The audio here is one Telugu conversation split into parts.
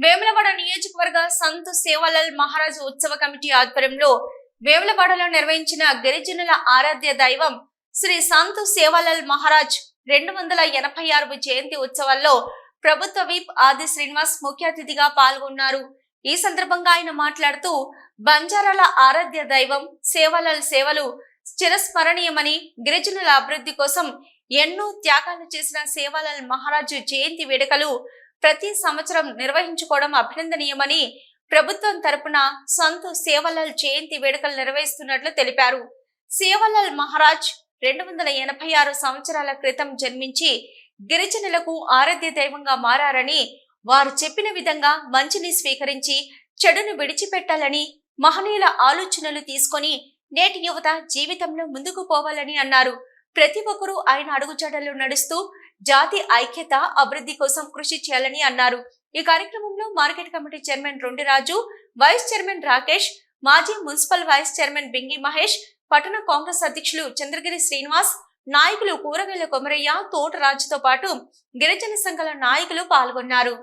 వేములవాడ నియోజకవర్గ సంత్ సేవాలాల్ మహారాజ్ ఉత్సవ కమిటీ ఆధ్వర్యంలో వేములవాడలో నిర్వహించిన గిరిజనుల ఆరాధ్య దైవం శ్రీ సంత్ సేవాలాల్ మహారాజ్ రెండు వందల ఎనభై ఆరు జయంతి ఉత్సవాల్లో ప్రభుత్వ విప్ ఆది శ్రీనివాస్ ముఖ్య అతిథిగా పాల్గొన్నారు. ఈ సందర్భంగా ఆయన మాట్లాడుతూ బంజారాల ఆరాధ్య దైవం సేవాలాల్ సేవలు చిరస్మరణీయమని గిరిజనుల అభివృద్ధి కోసం ఎన్నో త్యాగాలు చేసిన సేవాలాల్ మహారాజు జయంతి వేడుకలు ప్రతి సంవత్సరం నిర్వహించుకోవడం అభినందనీయమని ప్రభుత్వం తరపున సంత్ సేవలాల్ జయంతి వేడుకలు నిర్వహిస్తున్నట్లు తెలిపారు. సేవలాల్ మహారాజ్ రెండు వందల ఎనభై ఆరు సంవత్సరాల క్రితం జన్మించి గిరిజనులకు ఆరాధ్య దైవంగా మారారని వారు చెప్పిన విధంగా మంచిని స్వీకరించి చెడును విడిచిపెట్టాలని మహనీయుల ఆలోచనలు తీసుకొని నేటి యువత జీవితంలో ముందుకు పోవాలని అన్నారు. ప్రతి ఒక్కరూ ఆయన అడుగుజాడల్లో నడుస్తూ జాతి ఐక్యత అభివృద్ధి కోసం కృషి చేయాలని అన్నారు. ఈ కార్యక్రమంలో market committee chairman Rondiraju vice chairman Rakesh మాజీ municipal vice chairman Bingi Mahesh పట్టణ కాంగ్రెస్ అధ్యక్షులు చంద్రగిరి శ్రీనివాస్ నాయకులు కూరగాయల కొమరయ్య తోటరాజుతో పాటు గిరిజన సంఘాల నాయకులు పాల్గొన్నారు.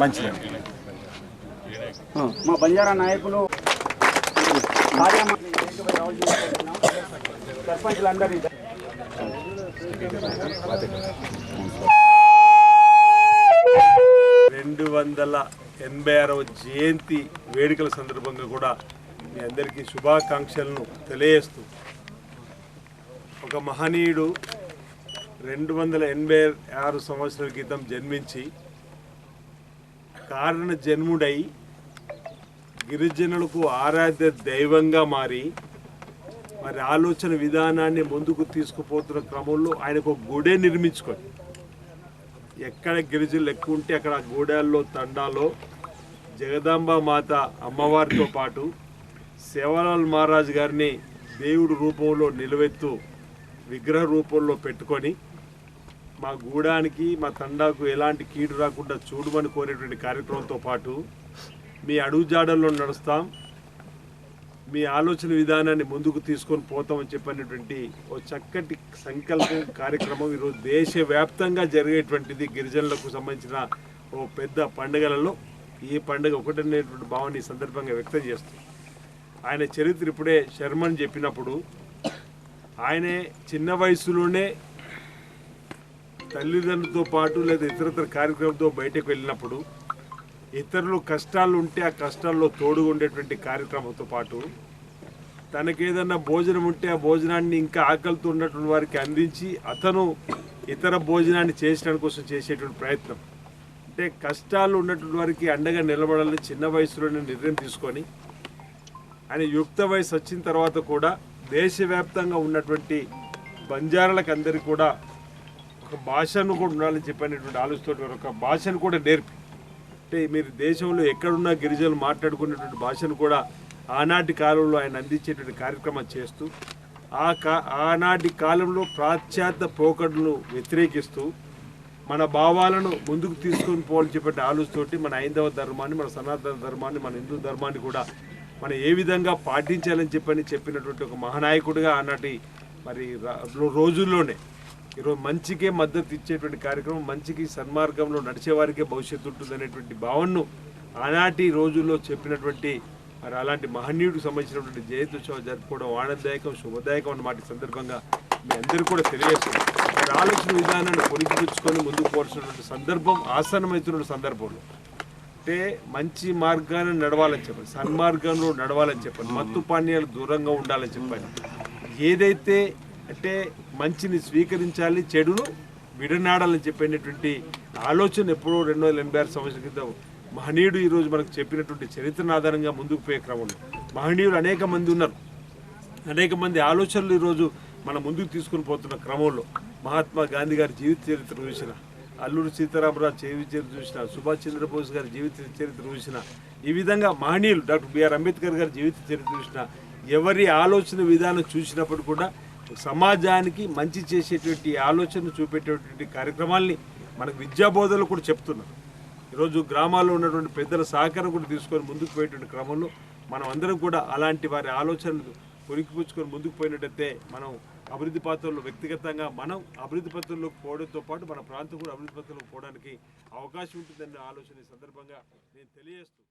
మంచిది. మా బంజారా నాయకులు సర్పంచులందరి రెండు వందల ఎనభై ఆరవ జయంతి వేడుకల సందర్భంగా కూడా మీ అందరికీ శుభాకాంక్షలను తెలియజేస్తూ ఒక మహనీయుడు రెండు వందల ఎనభై ఆరు సంవత్సరాల క్రితం జన్మించి కారణ జన్ముడై గిరిజనులకు ఆరాధ్య దైవంగా మారి మరి ఆలోచన విధానాన్ని ముందుకు తీసుకుపోతున్న క్రమంలో ఆయనకు ఒక గుడే నిర్మించుకొని ఎక్కడ గిరిజనులు ఎక్కువ ఉంటే అక్కడ గూడెల్లో గూడాల్లో తండాలో జగదాంబ మాత అమ్మవారితో పాటు సేవలాల్ మహారాజ్ గారిని దేవుడు రూపంలో నిలవెత్తు విగ్రహ రూపంలో పెట్టుకొని మా గూడానికి మా తండాకు ఎలాంటి కీడు రాకుండా చూడమని కోరేటువంటి కార్యక్రమంతో పాటు మీ అడుగుజాడల్లో నడుస్తాం. మీ ఆలోచన విధానాన్ని ముందుకు తీసుకొని పోతామని చెప్పినటువంటి ఓ చక్కటి సంకల్పం కార్యక్రమం ఈరోజు దేశవ్యాప్తంగా జరిగేటువంటిది గిరిజనులకు సంబంధించిన ఓ పెద్ద పండుగలలో. ఈ పండుగ ఒకటనేటువంటి భావాన్ని ఈ సందర్భంగా వ్యక్తం చేస్తుంది. ఆయన చరిత్ర ఇప్పుడే శర్మన్ చెప్పినప్పుడు ఆయనే చిన్న వయసులోనే తల్లిదండ్రులతో పాటు లేదా ఇతరతర కార్యక్రమంతో బయటకు వెళ్ళినప్పుడు ఇతరులు కష్టాలు ఉంటే ఆ కష్టాల్లో తోడుగా ఉండేటువంటి కార్యక్రమంతో పాటు తనకేదన్నా భోజనం ఉంటే ఆ భోజనాన్ని ఇంకా ఆకలితో ఉన్నటువంటి వారికి అందించి అతను ఇతర భోజనాన్ని చేసడానికి కోసం చేసేటువంటి ప్రయత్నం. అంటే కష్టాలు ఉన్నటువంటి వారికి అండగా నిలబడాలని చిన్న వయసులోనే నిర్ణయం తీసుకొని ఆయన యుక్త వయసు వచ్చిన తర్వాత కూడా దేశవ్యాప్తంగా ఉన్నటువంటి బంజారాలకు అందరికీ కూడా ఒక భాషను కూడా ఉండాలని చెప్పినటువంటి ఆలోచనతో ఒక భాషను కూడా నేర్పి అంటే మీరు దేశంలో ఎక్కడున్నా గిరిజనులు మాట్లాడుకునేటువంటి భాషను కూడా ఆనాటి కాలంలో ఆయన అందించేటువంటి కార్యక్రమం చేస్తూ ఆ కా ఆనాటి కాలంలో పాశ్చాత్య పోకడలను వ్యతిరేకిస్తూ మన భావాలను ముందుకు తీసుకొని పోవాలని చెప్పే ఆలోచనతోటి మన హైందవ ధర్మాన్ని మన సనాతన ధర్మాన్ని మన హిందూ ధర్మాన్ని కూడా మనం ఏ విధంగా పాటించాలని చెప్పని చెప్పినటువంటి ఒక మహానాయకుడిగా ఆనాటి మరి రోజుల్లోనే ఈరోజు మంచికే మద్దతు ఇచ్చేటువంటి కార్యక్రమం మంచికి సన్మార్గంలో నడిచేవారికే భవిష్యత్తు ఉంటుంది అనేటువంటి భావనను ఆనాటి రోజుల్లో చెప్పినటువంటి మరి అలాంటి మహనీయుడికి సంబంధించినటువంటి జయంతోత్సవం జరుపుకోవడం ఆనందదాయకం శుభదాయకం అన్న మాట సందర్భంగా మీ అందరూ కూడా తెలియజేస్తుంది మరి ఆలోచన విధానాన్ని పొలికిపుచ్చుకొని ముందుకు పోవాల్సినటువంటి సందర్భం ఆసన్నమవుతున్న సందర్భంలో. అంటే మంచి మార్గాన్ని నడవాలని చెప్పండి సన్మార్గంలో నడవాలని చెప్పండి మత్తు పానీయాలు దూరంగా ఉండాలని చెప్పండి. ఏదైతే అంటే మంచిని స్వీకరించాలి చెడును విడనాడాలని చెప్పినటువంటి ఆలోచన ఎప్పుడో రెండు వందల ఎనభై ఆరు సంవత్సరాల క్రితం మహనీయుడు ఈరోజు మనకు చెప్పినటువంటి చరిత్రను ఆధారంగా ముందుకు పోయే క్రమంలో. మహనీయులు అనేక మంది ఉన్నారు. అనేక మంది ఆలోచనలు ఈరోజు మన ముందుకు తీసుకుని పోతున్న క్రమంలో. మహాత్మా గాంధీ గారి జీవిత చరిత్ర చూసిన అల్లూరు సీతారామరాజు జీవిత చరిత్ర చూసిన సుభాష్ చంద్రబోస్ గారి జీవిత చరిత్ర చూసిన ఈ విధంగా మహనీయులు డాక్టర్ బిఆర్ అంబేద్కర్ గారి జీవిత చరిత్ర చూసిన ఎవరి ఆలోచన విధానం చూసినప్పుడు కూడా సమాజానికి మంచి చేసేటువంటి ఆలోచన చూపేటటువంటి కార్యక్రమాల్ని మనకు విద్యాబోధనలు కూడా చెప్తున్నారు. ఈరోజు గ్రామాల్లో ఉన్నటువంటి పెద్దల సహకారం కూడా తీసుకొని ముందుకు పోయేటువంటి క్రమంలో మనం అందరం కూడా అలాంటి వారి ఆలోచనలు పురికిపుచ్చుకొని ముందుకు పోయినట్టయితే మనం అభివృద్ధి పాత్రలో వ్యక్తిగతంగా మనం అభివృద్ధి పత్రంలోకి పోవడంతో పాటు మన ప్రాంతం కూడా అభివృద్ధి పత్రంలోకి పోవడానికి అవకాశం ఉంటుందన్న ఆలోచన ఈ సందర్భంగా నేను తెలియజేస్తున్నాను